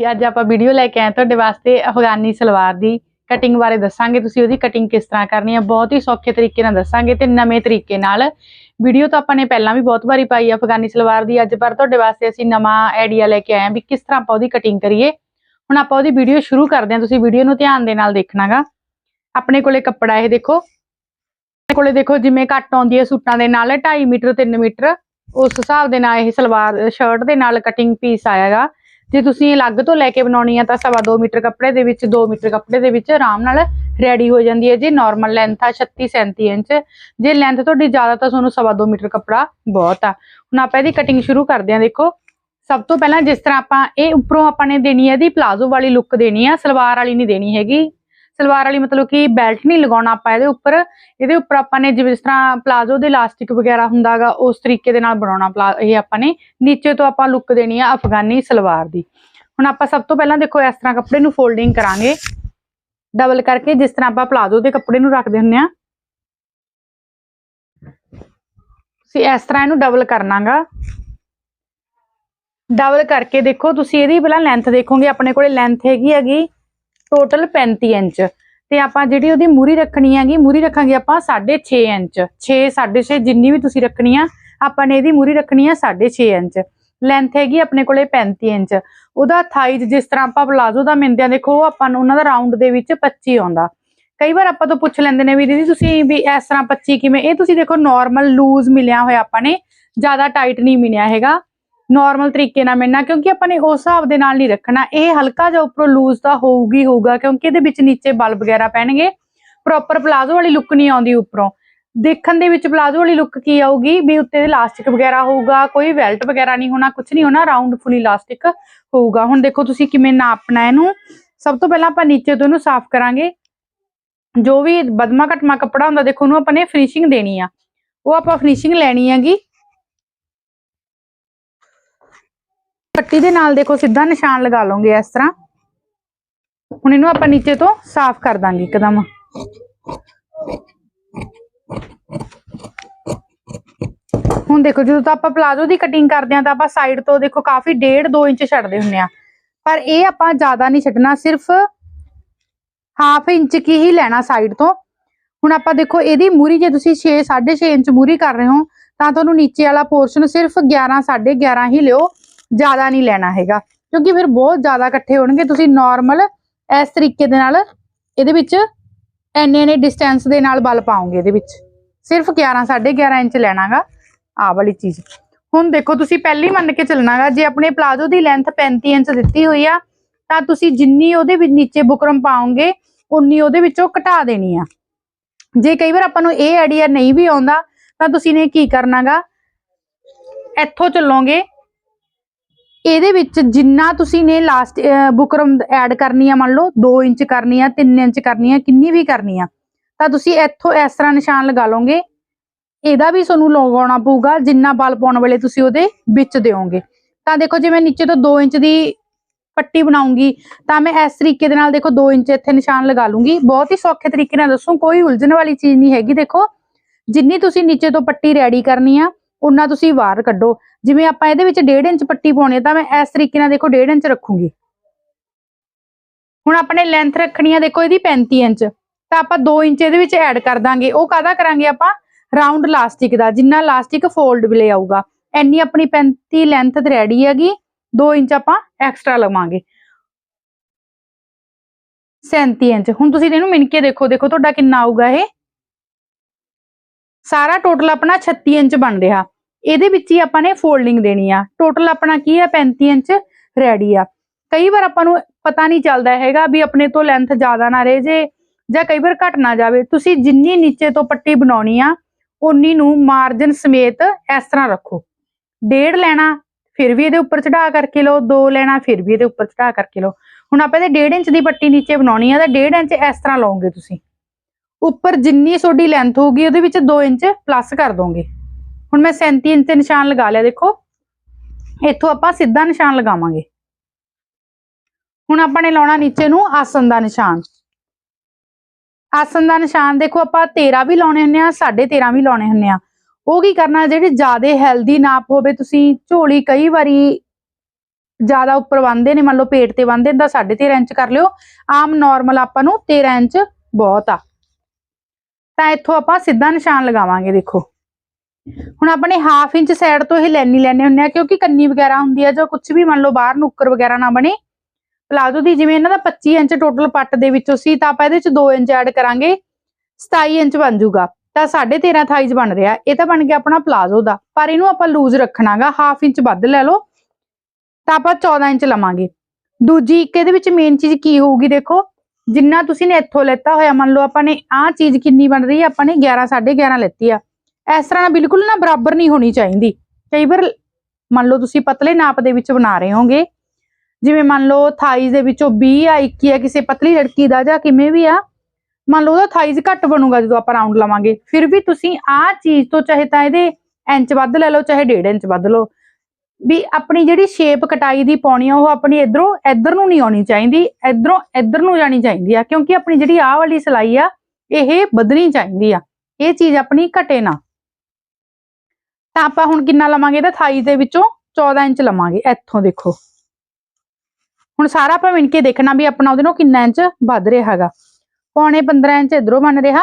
ਕਿ ਅੱਜ ਆਪਾਂ ਵੀਡੀਓ ਲੈ ਕੇ ਆਏ ਤੁਹਾਡੇ ਵਾਸਤੇ ਅਫਗਾਨੀ ਸਲਵਾਰ ਦੀ ਕਟਿੰਗ ਬਾਰੇ ਦੱਸਾਂਗੇ। ਤੁਸੀਂ ਉਹਦੀ ਕਟਿੰਗ ਕਿਸ ਤਰ੍ਹਾਂ ਕਰਨੀ ਹੈ, ਬਹੁਤ ਹੀ ਸੌਖੇ ਤਰੀਕੇ ਨਾਲ ਦੱਸਾਂਗੇ ਤੇ ਨਵੇਂ ਤਰੀਕੇ ਨਾਲ। ਵੀਡੀਓ ਤਾਂ ਆਪਾਂ ਨੇ ਪਹਿਲਾਂ ਵੀ ਬਹੁਤ ਵਾਰੀ ਪਾਈ ਹੈ ਅਫਗਾਨੀ ਸਲਵਾਰ ਦੀ, ਅੱਜ ਪਰ ਤੁਹਾਡੇ ਵਾਸਤੇ ਅਸੀਂ ਨਵਾਂ ਆਈਡੀਆ ਲੈ ਕੇ ਆਏ ਹਾਂ ਵੀ ਕਿਸ ਤਰ੍ਹਾਂ ਆਪਾਂ ਉਹਦੀ ਕਟਿੰਗ ਕਰੀਏ। ਹੁਣ ਆਪਾਂ ਉਹਦੀ ਵੀਡੀਓ ਸ਼ੁਰੂ ਕਰਦੇ ਹਾਂ, ਤੁਸੀਂ ਵੀਡੀਓ ਨੂੰ ਧਿਆਨ ਦੇ ਨਾਲ ਦੇਖਣਾਗਾ। ਆਪਣੇ ਕੋਲੇ ਕੱਪੜਾ ਇਹ ਦੇਖੋ। ਆਪਣੇ ਕੋਲੇ ਦੇਖੋ, ਜਿਵੇਂ ਕੱਟ ਆਉਂਦੀ ਹੈ ਸੂਟਾਂ ਦੇ ਨਾਲ 2.5 ਮੀਟਰ 3 ਮੀਟਰ, ਉਸ ਹਿਸਾਬ ਦੇ ਨਾਲ ਇਹ ਸਲਵਾਰ ਸ਼ਰਟ ਦੇ ਨਾਲ ਕਟਿੰਗ ਪੀਸ ਆਏਗਾ ਜੇ ਤੁਸੀਂ ਅਲੱਗ ਤੋਂ ਲੈ ਕੇ ਬਣਾਉਣੀ ਆ ਤਾਂ ਸਵਾ 2 ਮੀਟਰ ਕੱਪੜੇ ਦੇ ਵਿੱਚ 2 ਮੀਟਰ ਕੱਪੜੇ ਦੇ ਵਿੱਚ ਆਰਾਮ ਨਾਲ ਰੈਡੀ ਹੋ ਜਾਂਦੀ ਹੈ ਜੀ ਨਾਰਮਲ ਲੈਂਥ ਆ 36 37 ਇੰਚ। ਜੇ ਲੈਂਥ ਤੁਹਾਡੀ ਜ਼ਿਆਦਾ ਤਾਂ ਤੁਹਾਨੂੰ ਸਵਾ 2 ਮੀਟਰ ਕੱਪੜਾ ਬਹੁਤ ਆ। ਹੁਣ ਆਪਾਂ ਇਹਦੀ ਕਟਿੰਗ ਸ਼ੁਰੂ ਕਰਦੇ ਹਾਂ, ਦੇਖੋ। ਸਭ ਤੋਂ ਪਹਿਲਾਂ ਜਿਸ ਤਰ੍ਹਾਂ ਆਪਾਂ ਇਹ ਉੱਪਰੋਂ ਆਪਾਂ ਨੇ ਦੇਣੀ ਹੈ ਇਹਦੀ ਪਲਾਜ਼ੋ ਵਾਲੀ ਲੁੱਕ ਦੇਣੀ ਆ, ਸਲਵਾਰ ਵਾਲੀ ਨਹੀਂ ਦੇਣੀ ਹੈਗੀ। ਸਲਵਾਰ ਵਾਲੀ ਮਤਲਬ ਕਿ ਬੈਲਟ ਨਹੀਂ ਲਗਾਉਣਾ ਆਪਾਂ ਇਹਦੇ ਉੱਪਰ। ਇਹਦੇ ਉੱਪਰ ਆਪਾਂ ਨੇ ਜਿਵੇਂ ਜਿਸ ਤਰ੍ਹਾਂ ਪਲਾਜ਼ੋ ਦੇ ਇਲਾਸਟਿਕ ਵਗੈਰਾ ਹੁੰਦਾਗਾ, ਉਸ ਤਰੀਕੇ ਦੇ ਨਾਲ ਬਣਾਉਣਾ ਇਹ ਆਪਾਂ ਨੇ ਨੀਚੇ ਤੋਂ ਆਪਾਂ ਲੁੱਕ ਦੇਣੀ ਆ ਅਫਗਾਨੀ ਸਲਵਾਰ ਦੀ। ਹੁਣ ਆਪਾਂ ਸਭ ਤੋਂ ਪਹਿਲਾਂ ਦੇਖੋ ਇਸ ਤਰ੍ਹਾਂ ਕੱਪੜੇ ਨੂੰ ਫੋਲਡਿੰਗ ਕਰਾਂਗੇ। ਡਬਲ ਕਰਕੇ ਜਿਸ ਤਰ੍ਹਾਂ ਆਪਾਂ ਪਲਾਜ਼ੋ ਦੇ ਕੱਪੜੇ ਨੂੰ ਰੱਖਦੇ ਹੁੰਨੇ ਆ। ਤੁਸੀਂ ਇਸ ਤਰ੍ਹਾਂ ਇਹਨੂੰ ਡਬਲ ਕਰਨਾਗਾ। ਡਬਲ ਕਰਕੇ ਦੇਖੋ ਤੁਸੀਂ ਇਹਦੀ ਪਹਿਲਾਂ ਲੈਂਥ ਦੇਖੋਗੇ, ਆਪਣੇ ਕੋਲੇ ਲੈਂਥ ਹੈਗੀ ਹੈਗੀ ਟੋਟਲ 35 ਇੰਚ। ਤੇ ਆਪਾਂ ਜਿਹੜੀ ਉਹਦੀ ਮੂਰੀ ਰੱਖਣੀ ਹੈਗੀ, ਮੂਰੀ ਰੱਖਾਂਗੇ ਆਪਾਂ 6.5 ਇੰਚ। 6 6.5 ਜਿੰਨੀ ਵੀ ਤੁਸੀਂ ਰੱਖਣੀ ਆ, ਆਪਾਂ ਨੇ ਇਹਦੀ ਮੂਰੀ ਰੱਖਣੀ ਆ 6.5 ਇੰਚ। ਲੈਂਥ ਹੈਗੀ ਆਪਣੇ ਕੋਲੇ 35 ਇੰਚ। ਉਹਦਾ ਥਾਈਜ਼ ਜਿਸ ਤਰ੍ਹਾਂ ਆਪਾਂ ਪਲਾਜ਼ੋ ਦਾ ਮਿੰਦਿਆਂ ਦੇਖੋ ਉਹ ਆਪਾਂ ਨੂੰ ਉਹਨਾਂ ਦਾ ਰਾਉਂਡ ਦੇ ਵਿੱਚ 25 ਆਉਂਦਾ। ਕਈ ਵਾਰ ਆਪਾਂ ਤੋਂ ਪੁੱਛ ਲੈਂਦੇ ਨੇ ਵੀ ਦੀਦੀ ਤੁਸੀਂ ਵੀ ਇਸ ਤਰ੍ਹਾਂ 25 ਕਿਵੇਂ? ਇਹ ਤੁਸੀਂ ਦੇਖੋ ਨਾਰਮਲ ਲੂਜ਼ ਮਿਲਿਆ ਹੋਇਆ ਆਪਾਂ ਨੇ, ਜ਼ਿਆਦਾ ਟਾਈਟ ਨਹੀਂ ਮਿਲਿਆ ਹੈਗਾ। ਨਾਰਮਲ ਤਰੀਕੇ ਨਾਲ ਮਿਲਣਾ, ਕਿਉਂਕਿ ਆਪਾਂ ਨੇ ਉਸ ਹਿਸਾਬ ਦੇ ਨਾਲ ਨਹੀਂ ਰੱਖਣਾ। ਇਹ ਹਲਕਾ ਜਿਹਾ ਉੱਪਰੋਂ ਲੂਜ਼ ਤਾਂ ਹੋਊਗੀ, ਹੋਊਗਾ, ਕਿਉਂਕਿ ਇਹਦੇ ਵਿੱਚ ਨੀਚੇ ਬਲ ਵਗੈਰਾ ਪੈਣਗੇ। ਪ੍ਰੋਪਰ ਪਲਾਜ਼ੋ ਵਾਲੀ ਲੁੱਕ ਨਹੀਂ ਆਉਂਦੀ ਉੱਪਰੋਂ। ਦੇਖਣ ਦੇ ਵਿੱਚ ਪਲਾਜ਼ੋ ਵਾਲੀ ਲੁੱਕ ਕੀ ਆਊਗੀ? ਵੀ ਉੱਤੇ ਇਲਾਸਟਿਕ ਵਗੈਰਾ ਹੋਊਗਾ, ਕੋਈ ਵੈਲਟ ਵਗੈਰਾ ਨਹੀਂ ਹੋਣਾ ਕੁਝ ਨਹੀਂ ਹੋਣਾ ਰਾਉਂਡ ਫੁੱਲ ਇਲਾਸਟਿਕ ਹੋਊਗਾ। ਹੁਣ ਦੇਖੋ ਤੁਸੀਂ ਕਿਵੇਂ ਨਾਪਣਾ ਇਹਨੂੰ। ਸਭ ਤੋਂ ਪਹਿਲਾਂ ਆਪਾਂ ਨੀਚੇ ਤੋਂ ਇਹਨੂੰ ਸਾਫ਼ ਕਰਾਂਗੇ। ਜੋ ਵੀ ਬਦਮਾ ਘਟਮਾ ਕੱਪੜਾ ਹੁੰਦਾ, ਦੇਖੋ ਉਹਨੂੰ ਆਪਾਂ ਨੇ ਫਿਨਿਸ਼ਿੰਗ ਦੇਣੀ ਆ। ਉਹ ਆਪਾਂ ਫਿਨਿਸ਼ਿੰਗ ਲੈਣੀ ਹੈਗੀ। ਪੱਟੀ ਦੇ ਨਾਲ ਦੇਖੋ ਸਿੱਧਾ ਨਿਸ਼ਾਨ ਲਗਾ ਲਓਗੇ ਇਸ ਤਰ੍ਹਾਂ। ਹੁਣ ਇਹਨੂੰ ਆਪਾਂ ਨੀਚੇ ਤੋਂ ਸਾਫ਼ ਕਰ ਦਾਂਗੇ ਇੱਕਦਮ। ਹੁਣ ਦੇਖੋ ਜਦੋਂ ਤਾਂ ਆਪਾਂ ਪਲਾਜ਼ੋ ਦੀ ਕਟਿੰਗ ਕਰਦੇ ਆ ਤਾਂ ਆਪਾਂ ਸਾਈਡ ਤੋਂ ਦੇਖੋ ਕਾਫੀ 1.5 2 ਇੰਚ ਛੱਡਦੇ ਹੁੰਨੇ ਆ ਪਰ ਇਹ ਆਪਾਂ ਜ਼ਿਆਦਾ ਨਹੀਂ ਛੱਡਣਾ, ਸਿਰਫ ਹਾਫ ਇੰਚ ਕੀ ਹੀ ਲੈਣਾ ਸਾਈਡ ਤੋਂ। ਹੁਣ ਆਪਾਂ ਦੇਖੋ ਇਹਦੀ ਮੂਰੀ ਜੇ ਤੁਸੀਂ 6 6.5 ਇੰਚ ਮੂਰੀ ਕਰ ਰਹੇ ਹੋ ਤਾਂ ਤੁਹਾਨੂੰ ਨੀਚੇ ਵਾਲਾ ਪੋਰਸ਼ਨ ਸਿਰਫ 11 11.5 ਹੀ ਲਿਓ। ਜ਼ਿਆਦਾ ਨਹੀਂ ਲੈਣਾ ਹੈਗਾ। ਕਿਉਂਕਿ ਫਿਰ ਬਹੁਤ ਜ਼ਿਆਦਾ ਇਕੱਠੇ ਹੋਣਗੇ। ਤੁਸੀਂ ਨਾਰਮਲ ਇਸ ਤਰੀਕੇ ਦੇ ਨਾਲ ਇਹਦੇ ਵਿੱਚ ਐਨੇ ਐਨੇ ਡਿਸਟੈਂਸ ਦੇ ਨਾਲ ਬਲ ਪਾਉਂਗੇ ਇਹਦੇ ਵਿੱਚ। ਸਿਰਫ 11 11.5 ਇੰਚ ਲੈਣਾਗਾ। ਆ ਵਾਲੀ ਚੀਜ਼। ਹੁਣ ਦੇਖੋ, ਤੁਸੀਂ ਪਹਿਲੀ ਮੰਨ ਕੇ ਚੱਲਣਾਗਾ, ਜੇ ਆਪਣੇ ਪਲਾਜ਼ੋ ਦੀ ਲੈਂਥ 35 ਇੰਚ ਦਿੱਤੀ ਹੋਈ ਆ, ਤਾਂ ਤੁਸੀਂ ਜਿੰਨੀ ਉਹਦੇ ਵਿੱਚ ਨੀਚੇ ਬੁਕਰਮ ਪਾਉਂਗੇ ਉਨੀ ਉਹਦੇ ਵਿੱਚੋਂ ਘਟਾ ਦੇਣੀ ਆ। ਜੇ ਕਈ ਵਾਰ ਆਪਾਂ ਨੂੰ ਇਹ ਆਈਡੀਆ ਨਹੀਂ ਵੀ ਆਉਂਦਾ, ਤਾਂ ਤੁਸੀਂ ਨੇ ਕੀ ਕਰਨਾਗਾ? ਇੱਥੋਂ ਚੱਲੋਗੇ ਇਹਦੇ ਵਿੱਚ ਜਿੰਨਾ ਤੁਸੀਂ ਨੇ ਲਾਸਟ ਬੁਕਰਮ ਐਡ ਕਰਨੀ ਆ, ਮੰਨ ਲਓ 2 ਇੰਚ ਕਰਨੀ ਆ 3 ਇੰਚ ਕਰਨੀ ਆ, ਕਿੰਨੀ ਵੀ ਕਰਨੀ ਆ, ਤਾਂ ਤੁਸੀਂ ਇੱਥੋਂ ਇਸ ਤਰ੍ਹਾਂ ਨਿਸ਼ਾਨ ਲਗਾ ਲਓਗੇ। ਇਹਦਾ ਵੀ ਤੁਹਾਨੂੰ ਲਗਾਉਣਾ ਪਊਗਾ, ਜਿੰਨਾ ਬਲ ਪਾਉਣ ਵੇਲੇ ਤੁਸੀਂ ਉਹਦੇ ਵਿੱਚ ਦਿਓਗੇ। ਤਾਂ ਦੇਖੋ, ਜੇ ਮੈਂ ਨੀਚੇ ਤੋਂ 2 ਇੰਚ ਦੀ ਪੱਟੀ ਬਣਾਉਂਗੀ, ਤਾਂ ਮੈਂ ਇਸ ਤਰੀਕੇ ਦੇ ਨਾਲ ਦੇਖੋ 2 ਇੰਚ ਇੱਥੇ ਨਿਸ਼ਾਨ ਲਗਾ ਲੂੰਗੀ ਬਹੁਤ ਹੀ ਸੌਖੇ ਤਰੀਕੇ ਨਾਲ ਦੱਸੂ, ਕੋਈ ਉਲਝਣ ਵਾਲੀ ਚੀਜ਼ ਨਹੀਂ ਹੈਗੀ, ਦੇਖੋ। ਜਿੰਨੀ ਤੁਸੀਂ ਨੀਚੇ ਤੋਂ ਪੱਟੀ ਰੈਡੀ ਕਰਨੀ ਆ ਉਨਾ ਤੁਸੀਂ ਵਾਰ ਕੱਢੋ। ਜਿਵੇਂ ਆਪਾਂ ਇਹਦੇ ਵਿੱਚ 1.5 ਇੰਚ ਪੱਟੀ ਪਾਉਣੀ ਹੈ ਤਾਂ ਮੈਂ ਇਸ ਤਰੀਕੇ ਨਾਲ ਦੇਖੋ 1.5 ਇੰਚ ਰੱਖੂੰਗੀ। ਹੁਣ ਆਪਣੇ ਲੈਂਥ ਰੱਖਣੀ ਆ, ਦੇਖੋ ਇਹਦੀ 35 ਇੰਚ। ਤਾਂ ਆਪਾਂ 2 ਇੰਚ ਇਹਦੇ ਵਿੱਚ ਐਡ ਕਰ ਦਾਂਗੇ। ਉਹ ਕਾਹਦਾ ਕਰਾਂਗੇ ਆਪਾਂ? ਰਾਉਂਡ ਲਾਸਟਿਕ ਦਾ, ਜਿੰਨਾ ਲਾਸਟਿਕ ਫੋਲਡ ਵੀ ਆਊਗਾ। ਐਨੀ ਆਪਣੀ 35 ਲੈਂਥ ਤੇ ਰੈਡੀ ਹੈਗੀ। 2 ਇੰਚ ਆਪਾਂ ਐਕਸਟਰਾ ਲਵਾਂਗੇ। 37 ਇੰਚ। ਹੁਣ ਤੁਸੀਂ ਇਹਨੂੰ ਮਿਣ ਕੇ ਦੇਖੋ ਦੇਖੋ ਤੁਹਾਡਾ ਕਿੰਨਾ ਆਊਗਾ ਇਹ? ਸਾਰਾ ਟੋਟਲ ਆਪਣਾ 36 ਇੰਚ ਬਣ ਰਿਹਾ। ਇਹਦੇ ਵਿੱਚ ਹੀ ਆਪਾਂ ਨੇ ਫੋਲਡਿੰਗ ਦੇਣੀ ਆ। ਟੋਟਲ ਆਪਣਾ ਕੀ ਆ? 35 ਇੰਚ ਰੈਡੀ ਆ। ਕਈ ਵਾਰ ਆਪਾਂ ਨੂੰ ਪਤਾ ਨਹੀਂ ਚੱਲਦਾ ਹੈਗਾ ਵੀ ਆਪਣੇ ਤੋਂ ਲੈਂਥ ਜ਼ਿਆਦਾ ਨਾ ਰਹੇ ਜੇ ਜਾਂ ਕਈ ਵਾਰ ਘਟ ਨਾ ਜਾਵੇ। ਤੁਸੀਂ ਜਿੰਨੀ ਨੀਚੇ ਤੋਂ ਪੱਟੀ ਬਣਾਉਣੀ ਆ ਉਨੀ ਨੂੰ ਮਾਰਜਨ ਸਮੇਤ ਇਸ ਤਰ੍ਹਾਂ ਰੱਖੋ। ਡੇਢ ਲੈਣਾ, ਫਿਰ ਵੀ ਇਹਦੇ ਉੱਪਰ ਚੜਾ ਕਰਕੇ ਲਓ। ਦੋ ਲੈਣਾ, ਫਿਰ ਵੀ ਇਹਦੇ ਉੱਪਰ ਚੜਾ ਕਰਕੇ ਲਓ। ਹੁਣ ਆਪਾਂ ਇਹਦੇ 1.5 ਇੰਚ ਦੀ ਪੱਟੀ ਨੀਚੇ ਬਣਾਉਣੀ ਆ ਤਾਂ 1.5 ਇੰਚ ਇਸ ਤਰ੍ਹਾਂ ਲਾਓਗੇ ਤੁਸੀਂ। ਉੱਪਰ ਜਿੰਨੀ ਤੁਹਾਡੀ ਲੈਂਥ ਹੋਊਗੀ ਉਹਦੇ ਵਿੱਚ 2 ਇੰਚ ਪਲੱਸ ਕਰ ਦੋਗੇ। ਹੁਣ ਮੈਂ 37 ਇੰਚ ਤੇ ਨਿਸ਼ਾਨ ਲਗਾ ਲਿਆ, ਦੇਖੋ। ਇੱਥੋਂ ਆਪਾਂ ਸਿੱਧਾ ਨਿਸ਼ਾਨ ਲਗਾਵਾਂਗੇ। ਹੁਣ ਆਪਾਂ ਨੇ ਲਾਉਣਾ ਨੀਚੇ ਨੂੰ ਆਸਨ ਦਾ ਨਿਸ਼ਾਨ। ਆਸਨ ਦਾ ਨਿਸ਼ਾਨ ਦੇਖੋ, ਆਪਾਂ 13 ਵੀ ਲਾਉਣੇ ਹੁੰਨੇ ਆ 13.5 ਵੀ ਲਾਉਣੇ ਹੁੰਨੇ ਆ। ਉਹ ਕੀ ਕਰਨਾ, ਜਿਹੜੇ ਜ਼ਿਆਦਾ ਹੈਲਦੀ ਨਾਪ ਹੋਵੇ, ਤੁਸੀਂ ਝੋਲੀ ਕਈ ਵਾਰੀ ਜ਼ਿਆਦਾ ਉੱਪਰ ਬੰਨਦੇ ਨੇ, ਮੰਨ ਲਓ ਪੇਟ ਤੇ ਬੰਨਦੇ ਨੇ, ਤਾਂ 13.5 ਇੰਚ ਕਰ ਲਿਓ। ਆਮ ਨਾਰਮਲ ਆਪਾਂ ਨੂੰ 13 ਇੰਚ ਬਹੁਤ ਆ। ਤਾਂ ਇੱਥੋਂ ਆਪਾਂ ਸਿੱਧਾ ਨਿਸ਼ਾਨ ਲਗਾਵਾਂਗੇ, ਦੇਖੋ। ਹੁਣ ਆਪਣੇ ਹਾਫ ਇੰਚ ਸਾਈਡ ਤੋਂ ਇਹ ਲੈਣੀ ਲੈਣੇ ਹੁੰਦੇ ਆ, ਕਿਉਂਕਿ ਕੰਨੀ ਵਗੈਰਾ ਹੁੰਦੀ ਆ ਜਾਂ ਕੁਝ ਵੀ, ਮੰਨ ਲਓ ਬਾਹਰ ਨੁੱਕਰ ਵਗੈਰਾ ਨਾ ਬਣੇ। ਪਲਾਜ਼ੋ ਦੀ ਜਿਵੇਂ ਇਹਨਾਂ ਦਾ 25 ਇੰਚ ਟੋਟਲ ਪੱਟ ਦੇ ਵਿੱਚੋਂ ਸੀ, ਤਾਂ ਆਪਾਂ ਇਹਦੇ ਵਿੱਚ 2 ਇੰਚ ਐਡ ਕਰਾਂਗੇ 27 ਇੰਚ ਬਣ ਜਾਊਗਾ। ਤਾਂ 13.5 ਥਾਈਜ਼ ਬਣ ਰਿਹਾ। ਇਹ ਤਾਂ ਬਣ ਗਿਆ ਆਪਣਾ ਪਲਾਜ਼ੋ ਦਾ। ਪਰ ਇਹਨੂੰ ਆਪਾਂ ਲੂਜ਼ ਰੱਖਣਾਗਾ ਹਾਫ ਇੰਚ ਵੱਧ ਲੈ ਲਓ। ਤਾਂ ਆਪਾਂ 14 ਇੰਚ ਲਵਾਂਗੇ। ਦੂਜੀ, ਇੱਕ ਇਹਦੇ ਵਿੱਚ ਮੇਨ ਚੀਜ਼ ਕੀ ਹੋਊਗੀ, ਦੇਖੋ ਜਿੰਨਾ ਤੁਸੀਂ ਨੇ ਇੱਥੋਂ ਲੈਤਾ ਹੋਇਆ, ਮੰਨ ਲਓ ਆਪਾਂ ਨੇ ਆਹ ਚੀਜ਼ ਕਿੰਨੀ ਬਣ ਰਹੀ ਹੈ ਆਪਾਂ ਨੇ 11 11.5 ਲੈਤੀ ਆ। ਇਸ ਤਰ੍ਹਾਂ ਨਾਲ ਬਿਲਕੁਲ ਨਾ ਬਰਾਬਰ ਨਹੀਂ ਹੋਣੀ ਚਾਹੀਦੀ। ਕਈ ਵਾਰ ਮੰਨ ਲਓ ਤੁਸੀਂ ਪਤਲੇ ਨਾਪ ਦੇ ਵਿੱਚ ਬਣਾ ਰਹੇ ਹੋਗੇ, ਜਿਵੇਂ ਮੰਨ ਲਓ ਥਾਈਜ਼ ਦੇ ਵਿੱਚੋਂ 20 ਆ 21 ਆ, ਕਿਸੇ ਪਤਲੀ ਲੜਕੀ ਦਾ ਜਾਂ ਕਿਵੇਂ ਵੀ ਆ, ਮੰਨ ਲਓ ਉਹਦਾ ਥਾਈਜ਼ ਘੱਟ ਬਣੂਗਾ ਜਦੋਂ ਆਪਾਂ ਰਾਉਂਡ ਲਵਾਂਗੇ। ਫਿਰ ਵੀ ਤੁਸੀਂ ਆਹ ਚੀਜ਼ ਤੋਂ ਚਾਹੇ ਤਾਂ ਇਹਦੇ ਇੰਚ ਵੱਧ ਲੈ ਲਓ, ਚਾਹੇ 1.5 ਇੰਚ ਵੱਧ ਲਓ। ਵੀ ਆਪਣੀ ਜਿਹੜੀ ਸ਼ੇਪ ਕਟਾਈ ਦੀ ਪਾਉਣੀ ਆ, ਉਹ ਆਪਣੀ ਇਧਰੋਂ, ਇੱਧਰ ਨੂੰ ਨਹੀਂ ਆਉਣੀ ਚਾਹੀਦੀ, ਇਧਰੋਂ, ਇੱਧਰ ਨੂੰ ਜਾਣੀ ਚਾਹੀਦੀ ਆ, ਕਿਉਂਕਿ ਆਪਣੀ ਜਿਹੜੀ ਆਹ ਵਾਲੀ ਸਿਲਾਈ ਆ, ਇਹ ਵਧਣੀ ਚਾਹੀਦੀ ਆ, ਇਹ ਚੀਜ਼ ਆਪਣੀ ਘਟੇ ਨਾ। ਤਾਂ ਆਪਾਂ ਹੁਣ ਕਿੰਨਾ ਲਵਾਂਗੇ ਇਹਦਾ? ਥਾਈ ਦੇ ਵਿੱਚੋਂ 14 ਇੰਚ ਲਵਾਂਗੇ, ਇੱਥੋਂ ਦੇਖੋ। ਹੁਣ ਸਾਰਾ ਆਪਾਂ ਮਿਣ ਕੇ ਦੇਖਣਾ ਵੀ ਆਪਣਾ ਉਹਦੇ ਨਾਲ ਕਿੰਨਾ ਇੰਚ ਵੱਧ ਰਿਹਾ ਹੈਗਾ। ਪੌਣੇ 15 ਇੰਚ ਇਧਰੋਂ ਬਣ ਰਿਹਾ,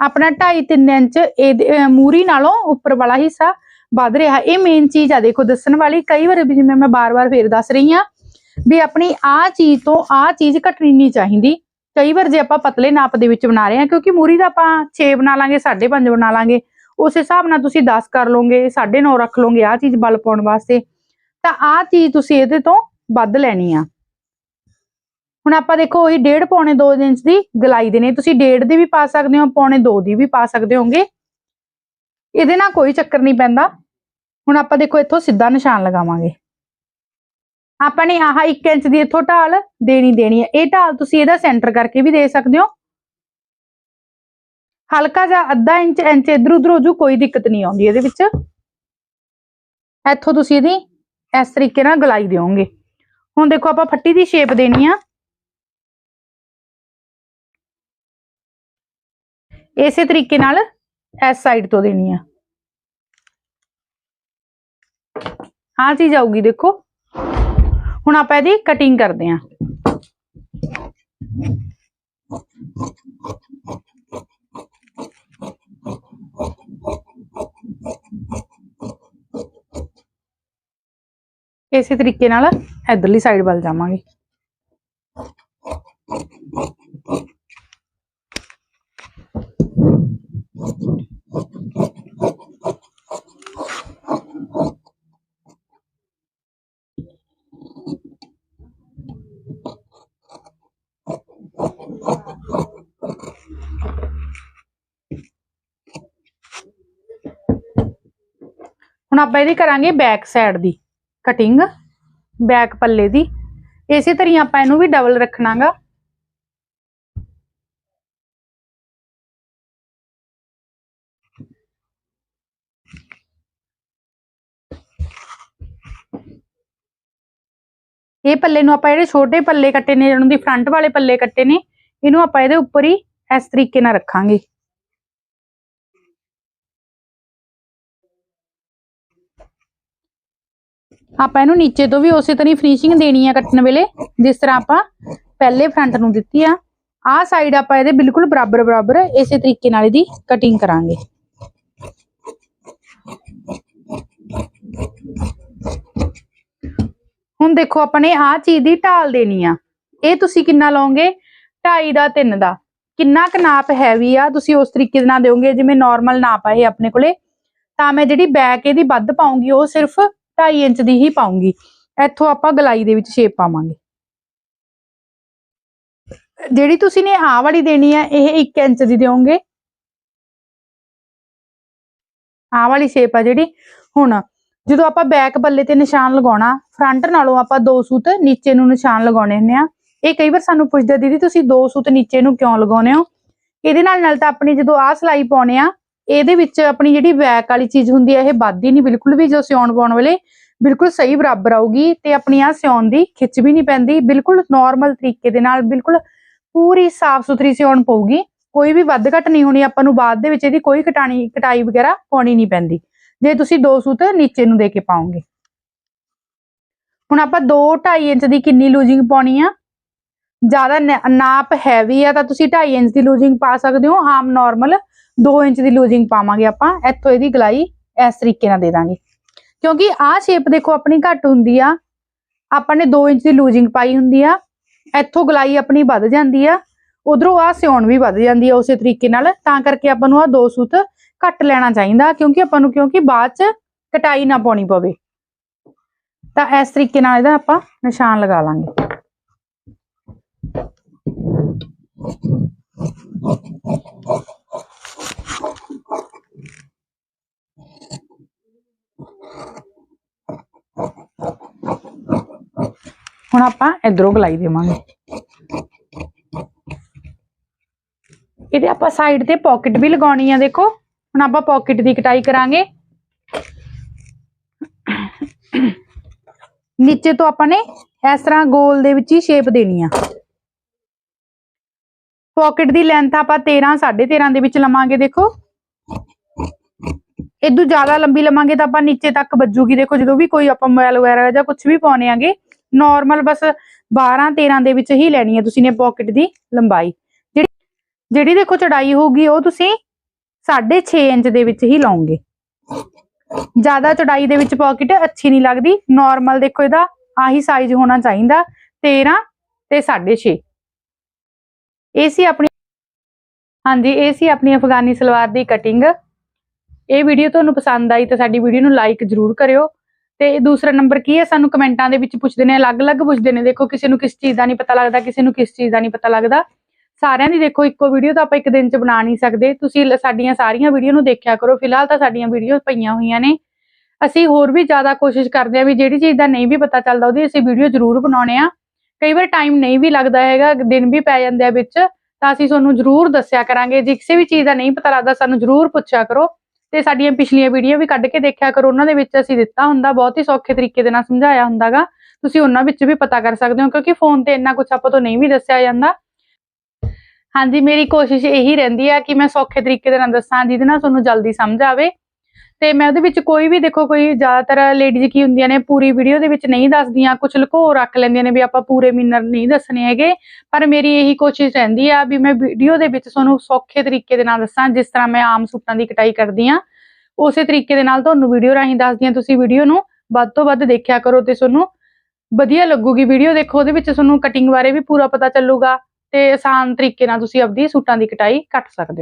ਆਪਣਾ 2.5 3 ਇੰਚ ਇਹ ਮੂਰੀ ਨਾਲੋਂ ਉੱਪਰ ਵਾਲਾ ਹਿੱਸਾ ਵੱਧ ਰਿਹਾ। ਇਹ ਮੇਨ ਚੀਜ਼ ਆ, ਦੇਖੋ, ਦੱਸਣ ਵਾਲੀ ਕਈ ਵਾਰ ਵੀ ਜਿਵੇਂ ਮੈਂ ਬਾਰ-ਬਾਰ ਫੇਰ ਦੱਸ ਰਹੀ ਆ ਵੀ ਆਪਣੀ ਆਹ ਚੀਜ਼ ਤੋਂ ਆਹ ਚੀਜ਼ ਘਟਣੀ ਨਹੀਂ ਚਾਹੀਦੀ। ਕਈ ਵਾਰ ਜੇ ਆਪਾਂ ਪਤਲੇ ਨਾਪ ਦੇ ਵਿੱਚ ਬਣਾ ਰਹੇ ਹਾਂ, ਕਿਉਂਕਿ ਮੂਰੀ ਦਾ ਆਪਾਂ 6 ਬਣਾ ਲਾਂਗੇ 5.5 ਬਣਾ ਲਾਂਗੇ, ਉਸ ਹਿਸਾਬ ਨਾਲ ਤੁਸੀਂ 10 ਕਰ ਲਓਗੇ 9.5 ਰੱਖ ਲਓਗੇ ਆਹ ਚੀਜ਼ ਬਲ ਪਾਉਣ ਵਾਸਤੇ, ਤਾਂ ਆਹ ਚੀਜ਼ ਤੁਸੀਂ ਇਹਦੇ ਤੋਂ ਵੱਧ ਲੈਣੀ ਆ। ਹੁਣ ਆਪਾਂ ਦੇਖੋ, ਉਹੀ 1.5 ਪੌਣੇ 2 ਇੰਚ ਦੀ ਗਲਾਈ ਦੇ ਨੇ। ਤੁਸੀਂ 1.5 ਦੀ ਵੀ ਪਾ ਸਕਦੇ ਹੋ, ਪੌਣੇ 2 ਦੀ ਵੀ ਪਾ ਸਕਦੇ ਹੋਗੇ। ਇਹਦੇ ਨਾਲ ਕੋਈ ਚੱਕਰ ਨਹੀਂ ਪੈਂਦਾ। ਹੁਣ ਆਪਾਂ ਦੇਖੋ ਇੱਥੋਂ ਸਿੱਧਾ ਨਿਸ਼ਾਨ ਲਗਾਵਾਂਗੇ। ਆਪਾਂ ਨੇ ਆਹ 1 ਇੰਚ ਦੀ ਇੱਥੋਂ ਢਾਲ ਦੇਣੀ ਦੇਣੀ ਹੈ। ਇਹ ਢਾਲ ਤੁਸੀਂ ਇਹਦਾ ਸੈਂਟਰ ਕਰਕੇ ਵੀ ਦੇ ਸਕਦੇ ਹੋ। ਹਲਕਾ ਜਿਹਾ ਅੱਧਾ ਇੰਚ ਇੰਚ ਇਧਰ ਉਧਰ ਹੋ ਜੂ, ਕੋਈ ਦਿੱਕਤ ਨਹੀਂ ਆਉਂਦੀ ਇਹਦੇ ਵਿੱਚ। ਇੱਥੋਂ ਤੁਸੀਂ ਇਹਦੀ ਇਸ ਤਰੀਕੇ ਨਾਲ ਗਲਾਈ ਦਿਓਗੇ। ਹੁਣ ਦੇਖੋ ਆਪਾਂ ਫੱਟੀ ਦੀ ਸ਼ੇਪ ਦੇਣੀ ਆ। ਇਸੇ ਤਰੀਕੇ ਨਾਲ ਇਸ ਸਾਈਡ ਤੋਂ ਦੇਣੀ ਆ ਆਹ ਚੀਜ਼ ਆਊਗੀ ਦੇਖੋ ਹੁਣ ਆਪਾਂ ਇਹਦੀ ਕਟਿੰਗ ਕਰਦੇ ਆਂ ਇਸੇ ਤਰੀਕੇ ਨਾਲ ਇਧਰਲੀ ਸਾਈਡ ਵੱਲ ਜਾਵਾਂਗੇ ਹੁਣ ਆਪਾਂ ਇਹਦੀ ਕਰਾਂਗੇ ਬੈਕ ਸਾਈਡ ਦੀ ਕਟਿੰਗ ਬੈਕ ਪੱਲੇ ਦੀ। ਇਸੇ ਤਰ੍ਹਾਂ ਆਪਾਂ ਇਹਨੂੰ ਵੀ ਡਬਲ ਰੱਖਣਾਗਾ। ਇਹ ਪੱਲੇ ਨੂੰ ਆਪਾਂ ਜਿਹੜੇ ਛੋਟੇ ਪੱਲੇ ਕੱਟੇ ਨੇ, ਜਿਹਨਾਂ ਦੀ ਫਰੰਟ ਵਾਲੇ ਪੱਲੇ ਕੱਟੇ ਨੇ, ਇਹਨੂੰ ਆਪਾਂ ਇਹਦੇ ਉੱਪਰ ਹੀ ਇਸ ਤਰੀਕੇ ਨਾਲ ਰੱਖਾਂਗੇ। ਆਪਾਂ ਇਹਨੂੰ ਨੀਚੇ ਤੋਂ ਵੀ ਉਸੇ ਤਰ੍ਹਾਂ ਹੀ ਫਿਨਿਸ਼ਿੰਗ ਦੇਣੀ ਆ ਕੱਟਣ ਵੇਲੇ, ਜਿਸ ਤਰ੍ਹਾਂ ਆਪਾਂ ਪਹਿਲੇ ਫਰੰਟ ਨੂੰ ਦਿੱਤੀ ਆ। ਆਹ ਸਾਈਡ ਆਪਾਂ ਇਹਦੇ ਬਿਲਕੁਲ ਬਰਾਬਰ ਬਰਾਬਰ ਇਸੇ ਤਰੀਕੇ ਨਾਲ ਇਹਦੀ ਕਟਿੰਗ ਕਰਾਂਗੇ। ਹੁਣ ਦੇਖੋ ਆਪਾਂ ਨੇ ਆਹ ਚੀਜ਼ ਦੀ ਢਾਲ ਦੇਣੀ ਆ। ਇਹ ਤੁਸੀਂ ਕਿੰਨਾ ਲਓਗੇ? 2.5 ਦਾ 3 ਦਾ। ਕਿੰਨਾ ਕੁ ਨਾਪ ਹੈਵੀ ਆ, ਤੁਸੀਂ ਉਸ ਤਰੀਕੇ ਦੇ ਨਾਲ ਦਿਓਗੇ ਜਿਵੇਂ ਨਾਰਮਲ ਨਾਪ ਆ ਇਹ ਆਪਣੇ ਕੋਲੇ। ਤਾਂ ਮੈਂ ਜਿਹੜੀ ਬੈਕ ਇਹਦੀ ਵੱਧ ਪਾਉਂਗੀ, ਉਹ ਸਿਰਫ 2.5 ਇੰਚ ਦੀ ਹੀ ਪਾਉਂਗੀ। ਇੱਥੋਂ ਆਪਾਂ ਗਲਾਈ ਦੇ ਵਿੱਚ ਸ਼ੇਪ ਪਾਵਾਂਗੇ। ਜਿਹੜੀ ਤੁਸੀਂ ਨੇ ਆਹ ਵਾਲੀ ਦੇਣੀ ਆ, ਇਹ 1 ਇੰਚ ਦੀ ਦਿਓਗੇ। ਆਹ ਵਾਲੀ ਸ਼ੇਪ ਆ ਜਿਹੜੀ। ਹੁਣ ਜਦੋਂ ਆਪਾਂ ਬੈਕ ਬੱਲੇ ਤੇ ਨਿਸ਼ਾਨ ਲਗਾਉਣਾ ਫਰੰਟ ਨਾਲੋਂ ਆਪਾਂ ਦੋ ਸੂਤ ਨੀਚੇ ਨੂੰ ਨਿਸ਼ਾਨ ਲਗਾਉਣੇ ਹੁੰਦੇ ਆ। ਇਹ ਕਈ ਵਾਰ ਸਾਨੂੰ ਪੁੱਛਦੇ ਦੀਦੀ, ਤੁਸੀਂ ਦੋ ਸੂਤ ਨੀਚੇ ਨੂੰ ਕਿਉਂ ਲਗਾਉਨੇ ਹੋ? ਇਹਦੇ ਨਾਲ ਨਾਲ ਤਾਂ ਆਪਣੀ ਜਦੋਂ ਆਹ ਸਲਾਈ ਪਾਉਣੇ ਆ ਇਹਦੇ ਵਿੱਚ ਆਪਣੀ ਜਿਹੜੀ ਬੈਕ ਵਾਲੀ ਚੀਜ਼ ਹੁੰਦੀ ਹੈ ਇਹ ਵੱਧਦੀ ਨਹੀਂ ਬਿਲਕੁਲ ਵੀ, ਜੋ ਸਿਉਣ ਪਾਉਣ ਵੇਲੇ ਬਿਲਕੁਲ ਸਹੀ ਬਰਾਬਰ ਆਊਗੀ ਤੇ ਆਪਣੀ ਆ ਸਿਉਣ ਦੀ ਖਿੱਚ ਵੀ ਨਹੀਂ ਪੈਂਦੀ, ਬਿਲਕੁਲ ਨਾਰਮਲ ਤਰੀਕੇ ਦੇ ਨਾਲ ਬਿਲਕੁਲ ਪੂਰੀ ਸਾਫ਼ ਸੁਥਰੀ ਸਿਉਣ ਪਊਗੀ, ਕੋਈ ਵੀ ਵੱਧ ਘਟ ਨਹੀਂ ਹੋਣੀ, ਆਪਾਂ ਨੂੰ ਬਾਅਦ ਦੇ ਵਿੱਚ ਇਹਦੀ ਕੋਈ ਕਟਾਣੀ, ਕਟਾਈ ਵਗੈਰਾ ਪਾਉਣੀ ਨਹੀਂ ਪੈਂਦੀ, ਜੇ ਤੁਸੀਂ ਦੋ ਸੂਤ ਨੀਚੇ ਨੂੰ ਦੇ ਕੇ ਪਾਓਗੇ। ਹੁਣ ਆਪਾਂ 2 2.5 ਇੰਚ ਦੀ ਕਿੰਨੀ ਲੂਜ਼ਿੰਗ ਪਾਉਣੀ ਆ? ਜ਼ਿਆਦਾ ਨ- ਨਾਪ ਹੈਵੀ ਆ ਤਾਂ ਤੁਸੀਂ 2.5 ਇੰਚ ਦੀ ਲੂਜ਼ਿੰਗ ਪਾ ਸਕਦੇ ਹੋ, ਆਮ ਨਾਰਮਲ 2 ਇੰਚ ਦੀ ਲੂਜ਼ਿੰਗ ਪਾਵਾਂਗੇ ਆਪਾਂ, ਇੱਥੋਂ ਇਹਦੀ ਗਲਾਈ ਇਸ ਤਰੀਕੇ ਨਾਲ ਦੇ ਦਾਂਗੇ। ਕਿਉਂਕਿ ਆਹ ਸ਼ੇਪ ਦੇਖੋ ਆਪਣੀ ਘੱਟ ਹੁੰਦੀ ਆ, ਆਪਾਂ ਨੇ 2 ਇੰਚ ਦੀ ਲੂਜ਼ਿੰਗ ਪਾਈ ਹੁੰਦੀ ਆ, ਇੱਥੋਂ ਗਲਾਈ ਆਪਣੀ ਵੱਧ ਜਾਂਦੀ ਆ, ਉਧਰੋਂ ਆ ਸਿਉਣ ਵੀ ਵੱਧ ਜਾਂਦੀ ਆ ਉਸੇ ਤਰੀਕੇ ਨਾਲ, ਤਾਂ ਕਰਕੇ ਆਪਾਂ ਨੂੰ ਆ ਦੋ ਸੂਤ ਘੱਟ ਲੈਣਾ ਚਾਹੀਦਾ, ਕਿਉਂਕਿ ਆਪਾਂ ਨੂੰ ਕਿਉਂਕਿ ਬਾਅਦ ਚ ਕਟਾਈ ਨਾ ਪਾਉਣੀ ਪਵੇ। ਤਾਂ ਇਸ ਤਰੀਕੇ ਨਾਲ ਇਹਦਾ ਆਪਾਂ ਨਿਸ਼ਾਨ ਲਗਾ ਲਾਂਗੇ। ਹੁਣ ਆਪਾਂ ਇਧਰੋਂ ਗਲਾਈ ਦੇਵਾਂਗੇ। ਇਹਦੇ ਆਪਾਂ ਸਾਈਡ ਤੇ ਪਾਕਟ ਵੀ ਲਗਾਉਣੀ ਆ, ਦੇਖੋ। ਹੁਣ ਆਪਾਂ ਪਾਕਟ ਦੀ ਕਟਾਈ ਕਰਾਂਗੇ। ਨੀਚੇ ਤੋਂ ਆਪਾਂ ਨੇ ਇਸ ਤਰ੍ਹਾਂ ਗੋਲ ਦੇ ਵਿੱਚ ਹੀ ਸ਼ੇਪ ਦੇਣੀ ਆ। ਪਾਕਟ ਦੀ ਲੈਂਥ ਆਪਾਂ 13 13.5 ਦੇ ਵਿੱਚ ਲਵਾਂਗੇ, ਦੇਖੋ। ਇਦੋਂ ਜ਼ਿਆਦਾ ਲੰਬੀ ਲਵਾਂਗੇ ਤਾਂ ਆਪਾਂ ਨੀਚੇ ਤੱਕ ਵੱਜੂਗੀ। ਦੇਖੋ, ਜਦੋਂ ਵੀ ਕੋਈ ਆਪਾਂ ਮੋਬਾਈਲ ਵਗੈਰਾ ਜਾਂ ਕੁਝ ਵੀ ਪਾਉਣੇ ਆਗੇ ਨਾਰਮਲ ਬਸ 12 13 ਦੇ ਵਿੱਚ ਹੀ ਲੈਣੀ ਹੈ ਤੁਸੀਂ ਨੇ ਪਾਕਟ ਦੀ ਲੰਬਾਈ। ਜਿਹੜੀ ਜਿਹੜੀ ਦੇਖੋ ਚੜਾਈ ਹੋਊਗੀ, ਉਹ ਤੁਸੀਂ 6.5 ਇੰਚ ਦੇ ਵਿੱਚ ਹੀ ਲਾਉਂਗੇ ਜ਼ਿਆਦਾ ਚੜਾਈ ਦੇ ਵਿੱਚ ਪਾਕਟ ਅੱਛੀ ਨਹੀਂ ਲੱਗਦੀ। ਨਾਰਮਲ ਦੇਖੋ ਇਹਦਾ ਆਹੀ ਸਾਈਜ਼ ਹੋਣਾ ਚਾਹੀਦਾ 13 ਤੇ 6.5 ਇਹ ਸੀ ਆਪਣੀ ਹਾਂਜੀ, ਇਹ ਸੀ ਆਪਣੀ ਅਫਗਾਨੀ ਸਲਵਾਰ ਦੀ ਕਟਿੰਗ ਇਹ ਵੀਡੀਓ ਤੁਹਾਨੂੰ ਪਸੰਦ ਆਈ ਤਾਂ ਸਾਡੀ ਵੀਡੀਓ ਨੂੰ ਲਾਈਕ ਜ਼ਰੂਰ ਕਰਿਓ। ਤੇ ਦੂਸਰਾ ਨੰਬਰ ਕੀ ਹੈ? ਸਾਨੂੰ ਕਮੈਂਟਾਂ ਦੇ ਵਿੱਚ ਪੁੱਛਦੇ ਨੇ, ਅਲੱਗ-ਅਲੱਗ ਪੁੱਛਦੇ ਨੇ। ਦੇਖੋ, ਕਿਸੇ ਨੂੰ ਕਿਸ ਚੀਜ਼ ਦਾ ਨਹੀਂ ਪਤਾ ਲੱਗਦਾ, ਕਿਸੇ ਨੂੰ ਕਿਸ ਚੀਜ਼ ਦਾ ਨਹੀਂ ਪਤਾ ਲੱਗਦਾ। ਸਾਰਿਆਂ ਦੀ ਦੇਖੋ ਇੱਕੋ ਵੀਡੀਓ ਤਾਂ ਆਪਾਂ ਇੱਕ ਦਿਨ 'ਚ ਬਣਾ ਨਹੀਂ ਸਕਦੇ। ਤੁਸੀਂ ਸਾਡੀਆਂ ਸਾਰੀਆਂ ਵੀਡੀਓ ਨੂੰ ਦੇਖਿਆ ਕਰੋ। ਫਿਲਹਾਲ ਤਾਂ ਸਾਡੀਆਂ ਵੀਡੀਓ ਪਈਆਂ ਹੋਈਆਂ ਨੇ। ਅਸੀਂ ਹੋਰ ਵੀ ਜ਼ਿਆਦਾ ਕੋਸ਼ਿਸ਼ ਕਰਦੇ ਹਾਂ ਵੀ ਜਿਹੜੀ ਚੀਜ਼ ਦਾ ਨਹੀਂ ਵੀ ਪਤਾ ਚੱਲਦਾ, ਉਹਦੀ ਅਸੀਂ ਵੀਡੀਓ ਜ਼ਰੂਰ ਬਣਾਉਣੇ ਆ। ਕਈ ਵਾਰ ਟਾਈਮ ਨਹੀਂ ਵੀ ਲੱਗਦਾ ਹੈਗਾ, ਦਿਨ ਵੀ ਪੈ ਜਾਂਦੇ ਆ ਵਿੱਚ। ਤਾਂ ਅਸੀਂ ਤੁਹਾਨੂੰ ਜ਼ਰੂਰ ਦੱਸਿਆ ਕਰਾਂਗੇ। ਜੇ ਕਿਸੇ ਵੀ ਚੀਜ਼ ਦਾ ਨਹੀਂ ਪਤਾ ਲੱਗਦਾ, ਸਾਨੂੰ ਜ਼ਰੂਰ ਪੁੱਛਿਆ ਕਰੋ। ਤੇ ਸਾਡੀਆਂ ਪਿਛਲੀਆਂ ਵੀਡੀਓ ਵੀ ਕੱਢ ਕੇ ਦੇਖਿਆ ਕਰੋ, ਉਹਨਾਂ ਦੇ ਵਿੱਚ ਅਸੀਂ ਦਿੱਤਾ ਹੁੰਦਾ, ਬਹੁਤ ਹੀ ਸੌਖੇ ਤਰੀਕੇ ਦੇ ਨਾਲ ਸਮਝਾਇਆ ਹੁੰਦਾਗਾ। ਤੁਸੀਂ ਉਹਨਾਂ ਵਿੱਚ ਵੀ ਪਤਾ ਕਰ ਸਕਦੇ ਹੋ, ਕਿਉਂਕਿ ਫੋਨ ਤੇ ਇੰਨਾ ਕੁਝ ਆਪਾਂ ਤੋਂ ਨਹੀਂ ਵੀ ਦੱਸਿਆ ਜਾਂਦਾ। ਹਾਂਜੀ, ਮੇਰੀ ਕੋਸ਼ਿਸ਼ ਇਹੀ ਰਹਿੰਦੀ ਆ ਕਿ ਮੈਂ ਸੌਖੇ ਤਰੀਕੇ ਦੇ ਨਾਲ ਦੱਸਾਂ, ਜਿਹਦੇ ਨਾਲ ਤੁਹਾਨੂੰ ਜਲਦੀ ਸਮਝ ਆਵੇ। ਤੇ ਮੈਂ ਉਹਦੇ ਵਿੱਚ ਕੋਈ ਵੀ ਦੇਖੋ ਕੋਈ ਜ਼ਿਆਦਾਤਰ ਲੇਡੀਜ਼ ਕੀ ਹੁੰਦੀਆਂ ਨੇ, ਪੂਰੀ ਵੀਡੀਓ ਦੇ ਵਿੱਚ ਨਹੀਂ ਦੱਸਦੀਆਂ ਕੁਝ ਲੁਕੋ ਰੱਖ ਲੈਂਦੀਆਂ ਨੇ ਵੀ ਆਪਾਂ ਪੂਰੇ ਮਿਨਰ ਨਹੀਂ ਦੱਸਣੇ ਹੈਗੇ। ਪਰ ਮੇਰੀ ਇਹੀ ਕੋਸ਼ਿਸ਼ ਰਹਿੰਦੀ ਆ ਵੀ ਮੈਂ ਵੀਡੀਓ ਦੇ ਵਿੱਚ ਤੁਹਾਨੂੰ ਸੌਖੇ ਤਰੀਕੇ ਦੇ ਨਾਲ ਦੱਸਾਂ, ਜਿਸ ਤਰ੍ਹਾਂ ਮੈਂ ਆਮ ਸੂਟਾਂ ਦੀ ਕਟਾਈ ਕਰਦੀ ਆ। ਉਸੇ ਤਰੀਕੇ ਦੇ ਨਾਲ ਤੁਹਾਨੂੰ ਵੀਡੀਓ ਰਾਹੀਂ ਦੱਸਦੀ ਆ ਤੁਸੀਂ ਵੀਡੀਓ ਨੂੰ, ਵੱਧ ਤੋਂ ਵੱਧ ਦੇਖਿਆ ਕਰੋ ਤੇ ਤੁਹਾਨੂੰ ਵਧੀਆ ਲੱਗੂਗੀ ਵੀਡੀਓ ਦੇਖੋ, ਉਹਦੇ ਵਿੱਚ ਤੁਹਾਨੂੰ ਕਟਿੰਗ ਬਾਰੇ ਵੀ ਪੂਰਾ ਪਤਾ ਚੱਲੂਗਾ ਤੇ ਆਸਾਨ ਤਰੀਕੇ ਨਾਲ ਤੁਸੀਂ ਆਪਦੀ ਸੂਟਾਂ ਦੀ ਕਟਾਈ ਕੱਟ ਸਕਦੇ ਹੋ।